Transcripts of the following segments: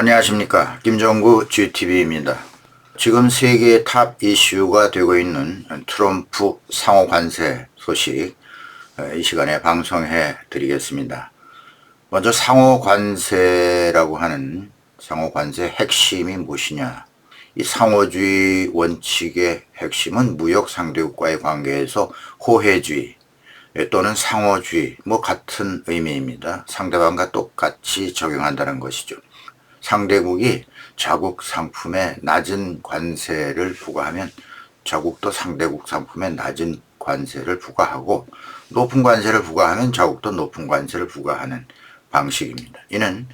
안녕하십니까. 김정구 GTV입니다. 지금 세계의 탑 이슈가 되고 있는 트럼프 상호 관세 소식 어, 이 시간에 방송해 드리겠습니다. 먼저 상호 관세라고 하는 상호 관세 핵심이 무엇이냐? 이 상호주의 원칙의 핵심은 무역 상대국과의 관계에서 호혜주의 또는 상호주의 뭐 같은 의미입니다. 상대방과 똑같이 적용한다는 것이죠. 상대국이 자국 상품에 낮은 관세를 부과하면 자국도 상대국 상품에 낮은 관세를 부과하고 높은 관세를 부과하면 자국도 높은 관세를 부과하는 방식입니다. 이는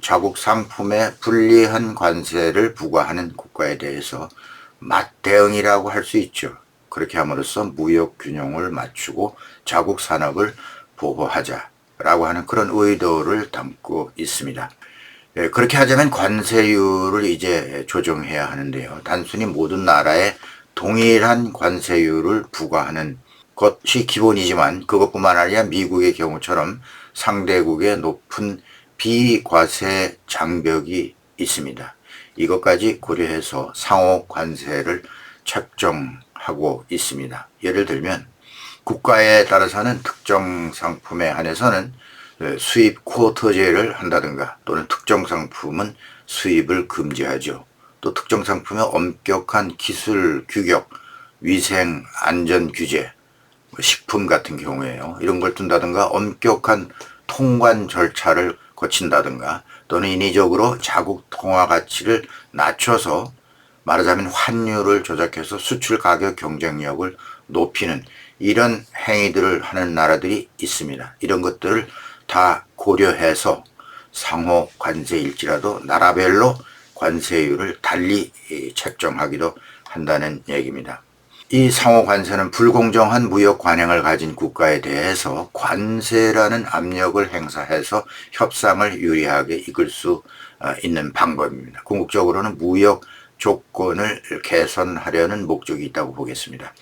자국 상품에 불리한 관세를 부과하는 국가에 대해서 맞대응이라고 할 수 있죠. 그렇게 함으로써 무역 균형을 맞추고 자국 산업을 보호하자라고 하는 그런 의도를 담고 있습니다. 예, 그렇게 하자면 관세율을 이제 조정해야 하는데요. 단순히 모든 나라에 동일한 관세율을 부과하는 것이 기본이지만 그것뿐만 아니라 미국의 경우처럼 상대국의 높은 비과세 장벽이 있습니다. 이것까지 고려해서 상호 관세를 책정하고 있습니다. 예를 들면 국가에 따라서는 특정 상품에 한해서는 네, 수입 쿼터제를 한다든가 또는 특정 상품은 수입을 금지하죠. 또 특정 상품의 엄격한 기술 규격, 위생 안전 규제, 뭐 식품 같은 경우에요. 이런 걸 둔다든가 엄격한 통관 절차를 거친다든가 또는 인위적으로 자국 통화 가치를 낮춰서 말하자면 환율을 조작해서 수출 가격 경쟁력을 높이는 이런 행위들을 하는 나라들이 있습니다. 이런 것들을 다 고려해서 상호 관세일지라도 나라별로 관세율을 달리 책정하기도 한다는 얘기입니다. 이 상호 관세는 불공정한 무역 관행을 가진 국가에 대해서 관세라는 압력을 행사해서 협상을 유리하게 이끌 수 어, 있는 방법입니다. 궁극적으로는 무역 조건을 개선하려는 목적이 있다고 보겠습니다.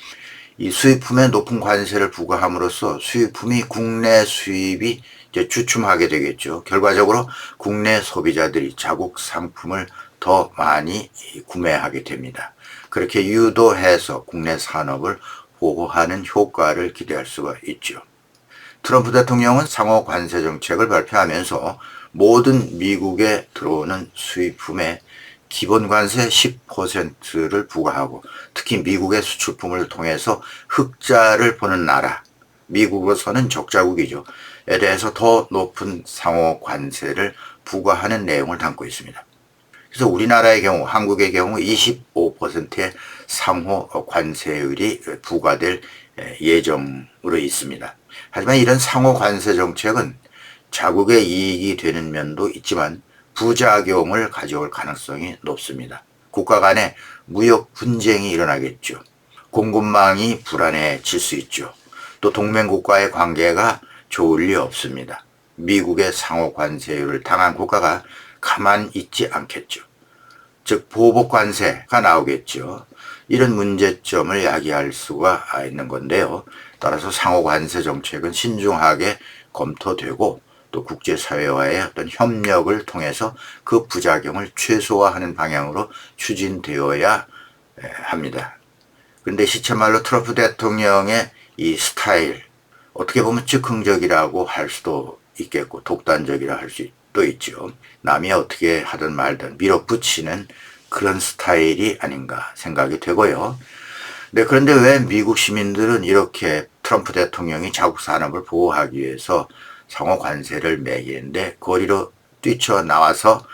이 수입품에 높은 관세를 부과함으로써 수입품이 국내 수입이 이제 주춤하게 되겠죠. 결과적으로 국내 소비자들이 자국 상품을 더 많이 구매하게 됩니다. 그렇게 유도해서 국내 산업을 보호하는 효과를 기대할 수가 있죠. 트럼프 대통령은 상호 관세 정책을 발표하면서 모든 미국에 들어오는 수입품에 기본 관세 10%를 부과하고 특히 미국의 수출품을 통해서 흑자를 보는 나라, 미국으로서는 적자국이죠. 에 대해서 더 높은 상호 관세를 부과하는 내용을 담고 있습니다. 그래서 우리나라의 경우, 한국의 경우 25%의 상호 관세율이 부과될 예정으로 있습니다. 하지만 이런 상호 관세 정책은 자국의 이익이 되는 면도 있지만 부작용을 가져올 가능성이 높습니다. 국가 간에 무역 분쟁이 일어나겠죠. 공급망이 불안해질 수 있죠. 또 동맹국과의 관계가 좋을 리 없습니다. 미국의 상호 관세율을 당한 국가가 가만 있지 않겠죠. 즉 보복 관세가 나오겠죠. 이런 문제점을 야기할 수가 있는 건데요. 따라서 상호 관세 정책은 신중하게 검토되고 또 국제사회와의 어떤 협력을 통해서 그 부작용을 최소화하는 방향으로 추진되어야 합니다. 그런데 시체말로 트럼프 대통령의 이 스타일, 어떻게 보면 즉흥적이라고 할 수도 있겠고, 독단적이라 할 수도 있죠. 남이 어떻게 하든 말든 밀어붙이는 그런 스타일이 아닌가 생각이 되고요. 네, 그런데 왜 미국 시민들은 이렇게 트럼프 대통령이 자국 산업을 보호하기 위해서 상호 관세를 매기는데 거리로 뛰쳐나와서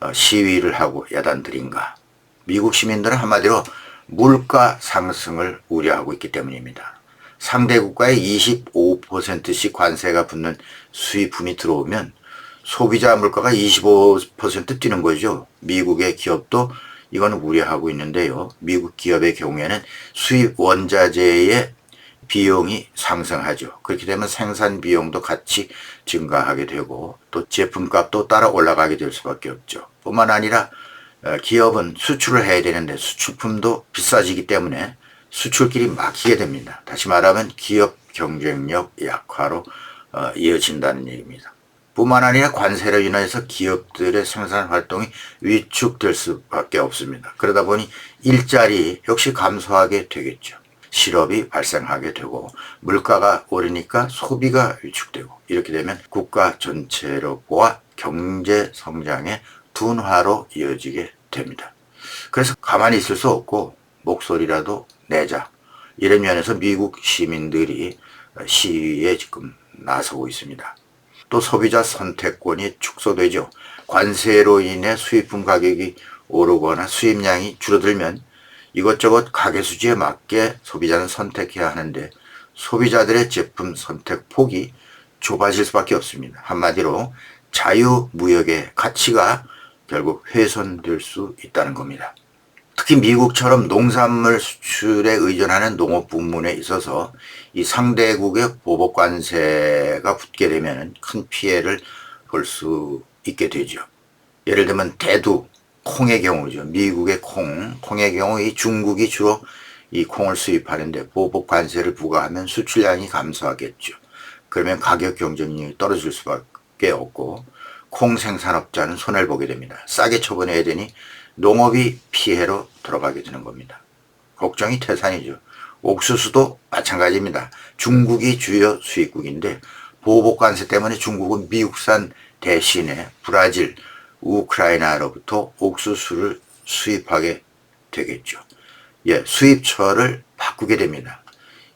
어, 시위를 하고 야단들인가. 미국 시민들은 한마디로 물가 상승을 우려하고 있기 때문입니다. 상대 국가에 25%씩 관세가 붙는 수입품이 들어오면 소비자 물가가 25% 뛰는 거죠. 미국의 기업도 이건 우려하고 있는데요. 미국 기업의 경우에는 수입 원자재의 비용이 상승하죠. 그렇게 되면 생산 비용도 같이 증가하게 되고 또 제품값도 따라 올라가게 될 수밖에 없죠. 뿐만 아니라 어, 기업은 수출을 해야 되는데 수출품도 비싸지기 때문에 수출길이 막히게 됩니다. 다시 말하면 기업 경쟁력 약화로 어, 이어진다는 얘기입니다. 뿐만 아니라 관세로 인해서 기업들의 생산 활동이 위축될 수밖에 없습니다. 그러다 보니 일자리 역시 감소하게 되겠죠. 실업이 발생하게 되고 물가가 오르니까 소비가 위축되고 이렇게 되면 국가 전체로 보아 경제 성장의 둔화로 이어지게 됩니다. 그래서 가만히 있을 수 없고 목소리라도 내자. 이런 면에서 미국 시민들이 시위에 지금 나서고 있습니다. 또 소비자 선택권이 축소되죠. 관세로 인해 수입품 가격이 오르거나 수입량이 줄어들면 이것저것 가계 수지에 맞게 소비자는 선택해야 하는데 소비자들의 제품 선택 폭이 좁아질 수밖에 없습니다. 한마디로 자유무역의 가치가 결국 훼손될 수 있다는 겁니다. 특히 미국처럼 농산물 수출에 의존하는 농업 부문에 있어서 이 상대국의 보복 관세가 붙게 되면 큰 피해를 볼 수 있게 되죠. 예를 들면 대두, 콩의 경우죠. 미국의 콩, 콩의 경우 이 중국이 주로 이 콩을 수입하는데 보복 관세를 부과하면 수출량이 감소하겠죠. 그러면 가격 경쟁력이 떨어질 수밖에 없고 콩 생산업자는 손해를 보게 됩니다. 싸게 처분해야 되니 농업이 피해로 들어가게 되는 겁니다. 걱정이 태산이죠. 옥수수도 마찬가지입니다. 중국이 주요 수입국인데 보복 관세 때문에 중국은 미국산 대신에 브라질, 우크라이나로부터 옥수수를 수입하게 되겠죠. 예, 수입처를 바꾸게 됩니다.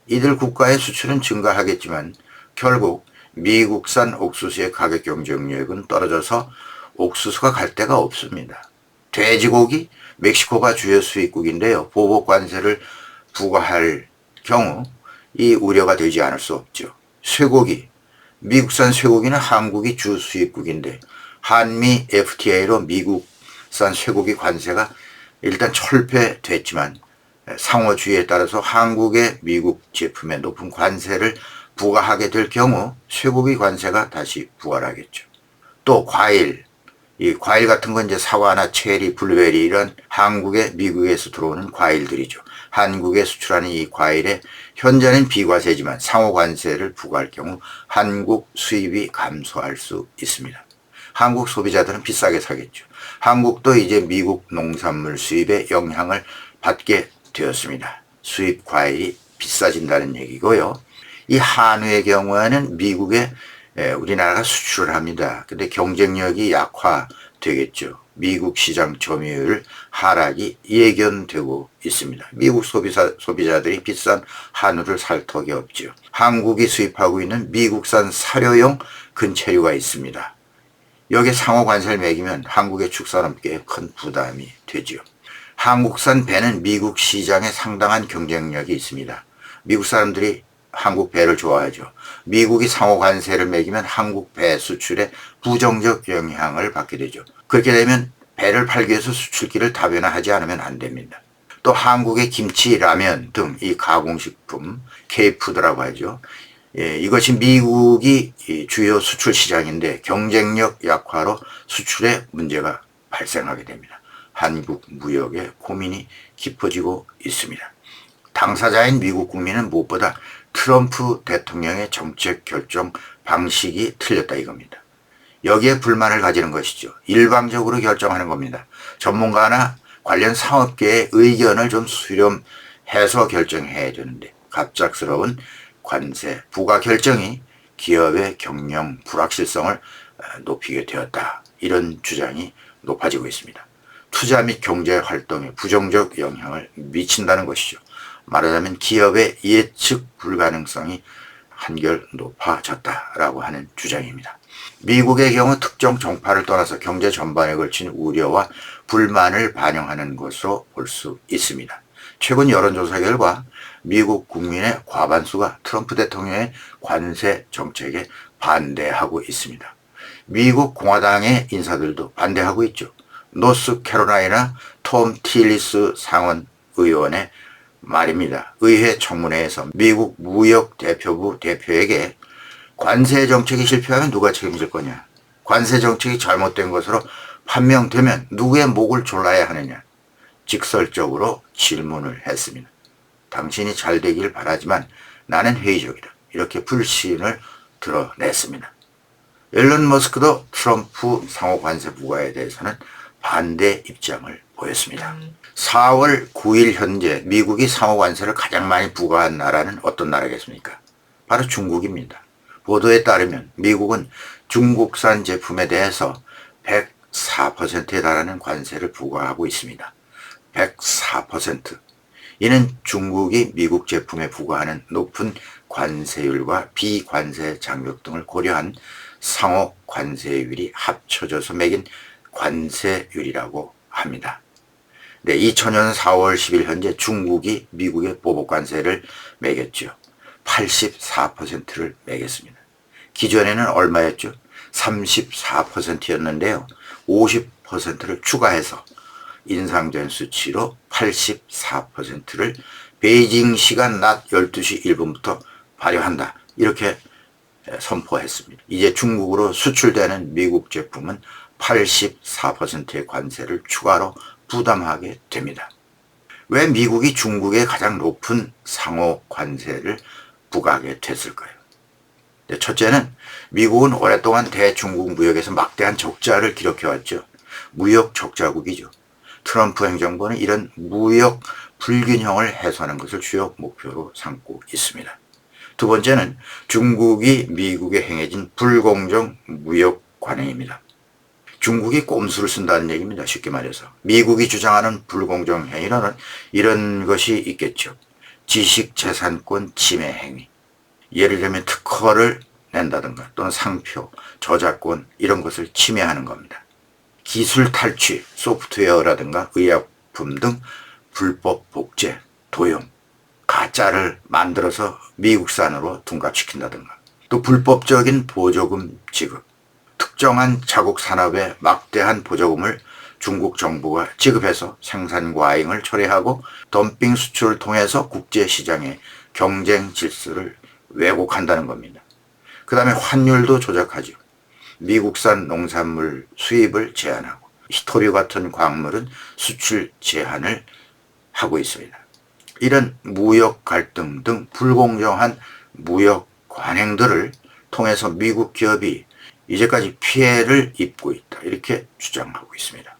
이들 국가의 수출은 증가하겠지만 결국 미국산 옥수수의 가격 경쟁력은 떨어져서 옥수수가 갈 데가 없습니다. 돼지고기, 멕시코가 주요 수입국인데요. 보복 관세를 부과할 경우 이 우려가 되지 않을 수 없죠. 쇠고기, 미국산 쇠고기는 한국이 주 수입국인데 한미 FTA로 미국산 쇠고기 관세가 일단 철폐됐지만 상호주의에 따라서 한국의 미국 제품에 높은 관세를 부과하게 될 경우 쇠고기 관세가 다시 부활하겠죠. 또 과일, 이 과일 같은 건 이제 사과나 체리, 블루베리 이런 한국에 미국에서 들어오는 과일들이죠. 한국에 수출하는 이 과일에 현재는 비과세지만 상호 관세를 부과할 경우 한국 수입이 감소할 수 있습니다. 한국 소비자들은 비싸게 사겠죠. 한국도 이제 미국 농산물 수입에 영향을 받게 되었습니다. 수입 과일이 비싸진다는 얘기고요. 이 한우의 경우에는 미국 에 우리나라가 수출을 합니다. 근데 경쟁력이 약화되겠죠. 미국 시장 점유율 하락이 예견되고 있습니다. 미국 소비자, 소비자들이 비싼 한우를 살 턱이 없죠. 한국이 수입하고 있는 미국산 사료용 근체류가 있습니다. 여기에 상호 관세를 매기면 한국의 축산업계에 큰 부담이 되지요. 한국산 배는 미국 시장에 상당한 경쟁력이 있습니다. 미국 사람들이 한국 배를 좋아하죠. 미국이 상호 관세를 매기면 한국 배 수출에 부정적 영향을 받게 되죠. 그렇게 되면 배를 팔기 위해서 수출기를 다변화하지 않으면 안 됩니다. 또 한국의 김치, 라면 등 이 가공식품, K푸드라고 하죠. 예, 이것이 미국이 주요 수출 시장인데 경쟁력 약화로 수출에 문제가 발생하게 됩니다. 한국 무역의 고민이 깊어지고 있습니다. 당사자인 미국 국민은 무엇보다 트럼프 대통령의 정책 결정 방식이 틀렸다 이겁니다. 여기에 불만을 가지는 것이죠. 일방적으로 결정하는 겁니다. 전문가나 관련 상업계의 의견을 좀 수렴해서 결정해야 되는데 갑작스러운 관세 부과 결정이 기업의 경영 불확실성을 높이게 되었다. 이런 주장이 높아지고 있습니다. 투자 및 경제 활동에 부정적 영향을 미친다는 것이죠. 말하자면 기업의 예측 불가능성이 한결 높아졌다라고 하는 주장입니다. 미국의 경우 특정 정파를 떠나서 경제 전반에 걸친 우려와 불만을 반영하는 것으로 볼 수 있습니다. 최근 여론조사 결과 미국 국민의 과반수가 트럼프 대통령의 관세 정책에 반대하고 있습니다. 미국 공화당의 인사들도 반대하고 있죠. 노스캐로라이나 톰 틸리스 상원 의원의 말입니다. 의회 청문회에서 미국 무역 대표부 대표에게 관세 정책이 실패하면 누가 책임질 거냐? 관세 정책이 잘못된 것으로 판명되면 누구의 목을 졸라야 하느냐? 직설적으로 질문을 했습니다. 당신이 잘 되길 바라지만 나는 회의적이다. 이렇게 불신을 드러냈습니다. 앨런 머스크도 트럼프 상호 관세 부과에 대해서는 반대 입장을 보였습니다. 4월 9일 현재 미국이 상호 관세를 가장 많이 부과한 나라는 어떤 나라겠습니까? 바로 중국입니다. 보도에 따르면 미국은 중국산 제품에 대해서 104%에 달하는 관세를 부과하고 있습니다. 104%. 이는 중국이 미국 제품에 부과하는 높은 관세율과 비관세 장벽 등을 고려한 상호 관세율이 합쳐져서 매긴 관세율이라고 합니다. 네, 2000년 4월 10일 현재 중국이 미국의 보복 관세를 매겼죠. 84%를 매겼습니다. 기존에는 얼마였죠? 34%였는데요. 50%를 추가해서 인상된 수치로 84%를 베이징 시간 낮 12시 1분부터 발효한다. 이렇게 선포했습니다. 이제 중국으로 수출되는 미국 제품은 84%의 관세를 추가로 부담하게 됩니다. 왜 미국이 중국에 가장 높은 상호 관세를 부과하게 됐을까요? 네, 첫째는 미국은 오랫동안 대중국 무역에서 막대한 적자를 기록해왔죠. 무역 적자국이죠. 트럼프 행정부는 이런 무역 불균형을 해소하는 것을 주요 목표로 삼고 있습니다. 두 번째는 중국이 미국에 행해진 불공정 무역 관행입니다. 중국이 꼼수를 쓴다는 얘기입니다. 쉽게 말해서. 미국이 주장하는 불공정 행위로는 이런 것이 있겠죠. 지식재산권 침해 행위. 예를 들면 특허를 낸다든가 또는 상표, 저작권 이런 것을 침해하는 겁니다. 기술 탈취, 소프트웨어라든가 의약품 등 불법 복제, 도용, 가짜를 만들어서 미국산으로 둔갑시킨다든가 또 불법적인 보조금 지급, 특정한 자국 산업에 막대한 보조금을 중국 정부가 지급해서 생산 과잉을 초래하고 덤핑 수출을 통해서 국제 시장의 경쟁 질서를 왜곡한다는 겁니다. 그 다음에 환율도 조작하죠. 미국산 농산물 수입을 제한하고 히토류 같은 광물은 수출 제한을 하고 있습니다. 이런 무역 갈등 등 불공정한 무역 관행들을 통해서 미국 기업이 이제까지 피해를 입고 있다. 이렇게 주장하고 있습니다.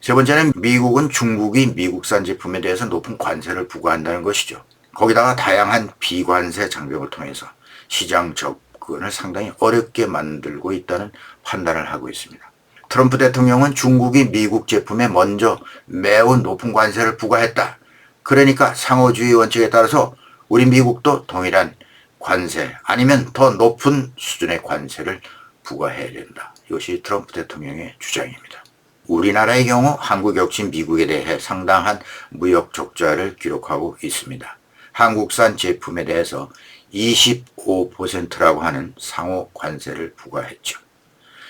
세 번째는 미국은 중국이 미국산 제품에 대해서 높은 관세를 부과한다는 것이죠. 거기다가 다양한 비관세 장벽을 통해서 시장 접근을 상당히 어렵게 만들고 있다는 판단을 하고 있습니다. 트럼프 대통령은 중국이 미국 제품에 먼저 매우 높은 관세를 부과했다. 그러니까 상호주의 원칙에 따라서 우리 미국도 동일한 관세 아니면 더 높은 수준의 관세를 부과해야 된다. 이것이 트럼프 대통령의 주장입니다. 우리나라의 경우 한국 역시 미국에 대해 상당한 무역 적자를 기록하고 있습니다. 한국산 제품에 대해서 25%라고 하는 상호 관세를 부과했죠.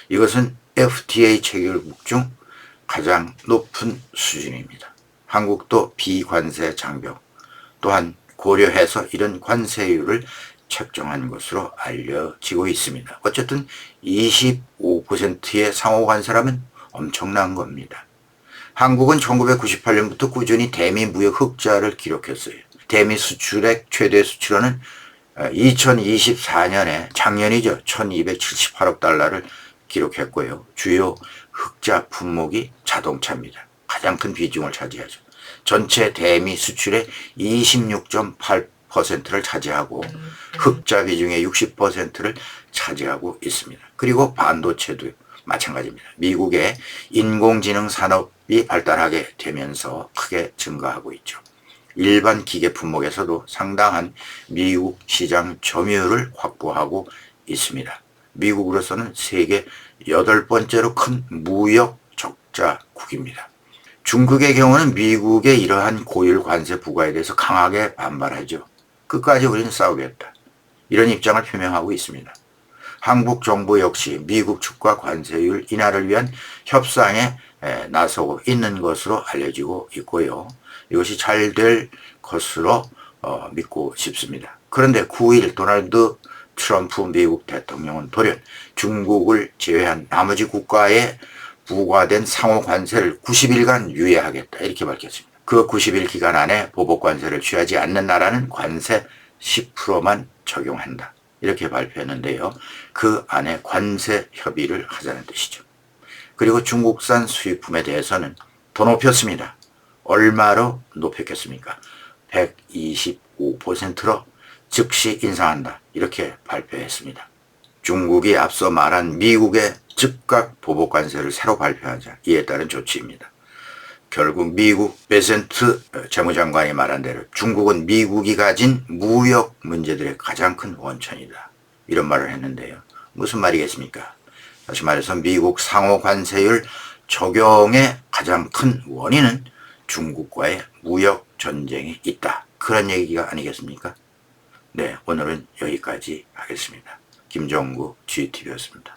이것은 FTA 체결국 중 가장 높은 수준입니다. 한국도 비관세 장벽 또한 고려해서 이런 관세율을 책정한 것으로 알려지고 있습니다. 어쨌든 25%의 상호 관세라면 엄청난 겁니다. 한국은 1998년부터 꾸준히 대미 무역 흑자를 기록했어요. 대미 수출액 최대 수출원은 2024년에 작년이죠. 1278억 달러를 기록했고요. 주요 흑자 품목이 자동차입니다. 가장 큰 비중을 차지하죠. 전체 대미 수출의 26.8% 를 차지하고 흑자 비중의 60%를 차지하고 있습니다. 그리고 반도체도 마찬가지입니다. 미국의 인공지능 산업이 발달하게 되면서 크게 증가하고 있죠. 일반 기계 품목에서도 상당한 미국 시장 점유율을 확보하고 있습니다. 미국으로서는 세계 여덟 번째로 큰 무역 적자국입니다. 중국의 경우는 미국의 이러한 고율 관세 부과에 대해서 강하게 반발하죠. 끝까지 우리는 싸우겠다. 이런 입장을 표명하고 있습니다. 한국 정부 역시 미국 측과 관세율 인하를 위한 협상에 나서고 있는 것으로 알려지고 있고요. 이것이 잘 될 것으로 어, 믿고 싶습니다. 그런데 9일 도널드 트럼프 미국 대통령은 돌연 중국을 제외한 나머지 국가에 부과된 상호 관세를 90일간 유예하겠다 이렇게 밝혔습니다. 그 90일 기간 안에 보복 관세를 취하지 않는 나라는 관세 10%만 적용한다. 이렇게 발표했는데요. 그 안에 관세 협의를 하자는 뜻이죠. 그리고 중국산 수입품에 대해서는 더 높였습니다. 얼마로 높였겠습니까? 125%로 즉시 인상한다. 이렇게 발표했습니다. 중국이 앞서 말한 미국의 즉각 보복 관세를 새로 발표하자 이에 따른 조치입니다. 결국 미국 베센트 재무장관이 말한 대로 중국은 미국이 가진 무역 문제들의 가장 큰 원천이다. 이런 말을 했는데요. 무슨 말이겠습니까? 다시 말해서 미국 상호 관세율 적용의 가장 큰 원인은 중국과의 무역 전쟁이 있다. 그런 얘기가 아니겠습니까? 네, 오늘은 여기까지 하겠습니다. 김정구 GTV였습니다.